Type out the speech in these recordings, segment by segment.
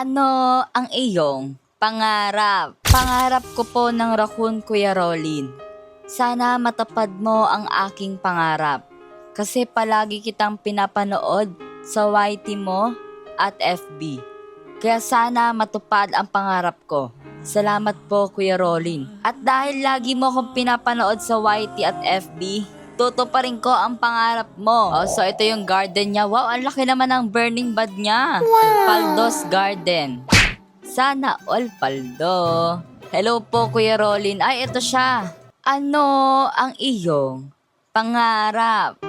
Ano ang iyong pangarap? Pangarap ko po ng raccoon, Kuya Rolin. Sana matupad mo ang aking pangarap. Kasi palagi kitang pinapanood sa YT mo at FB. Kaya sana matupad ang pangarap ko. Salamat po, Kuya Rolin. At dahil lagi mo akong pinapanood sa YT at FB, tutuparin ko ang pangarap mo. Oh, so ito yung garden niya. Wow, ang laki naman ng burning bud niya. Paldos Garden. Sana all paldo. Hello po, Kuya Rolin. Ay, ito siya. Ano ang iyong pangarap?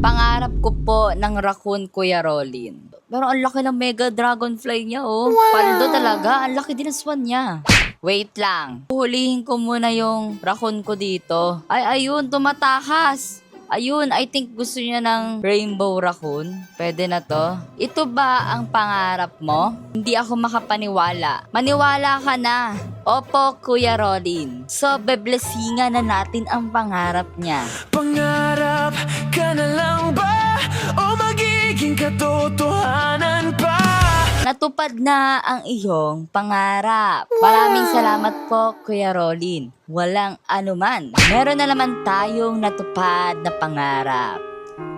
Pangarap ko po ng raccoon, Kuya Rolin. Pero ang laki ng mega dragonfly niya, oh. Paldo talaga. Ang laki din ng swan niya. Wait lang. Hulihin ko muna yung raccoon ko dito. Ay, ayun, tumatakas. Ayun, I think gusto niya ng rainbow raccoon. Pwede na to. Ito ba ang pangarap mo? Hindi ako makapaniwala. Maniwala ka na. Opo, Kuya Rolin. So, beblesingan na natin ang pangarap niya. Pangarap katotohanan pa? Natupad na ang iyong pangarap. Maraming salamat po, Kuya Rolin. Walang anuman. Meron na naman tayong natupad na pangarap.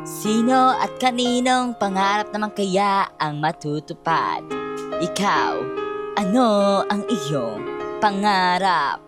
Sino at kaninong pangarap naman kaya ang matutupad? Ikaw, ano ang iyong pangarap?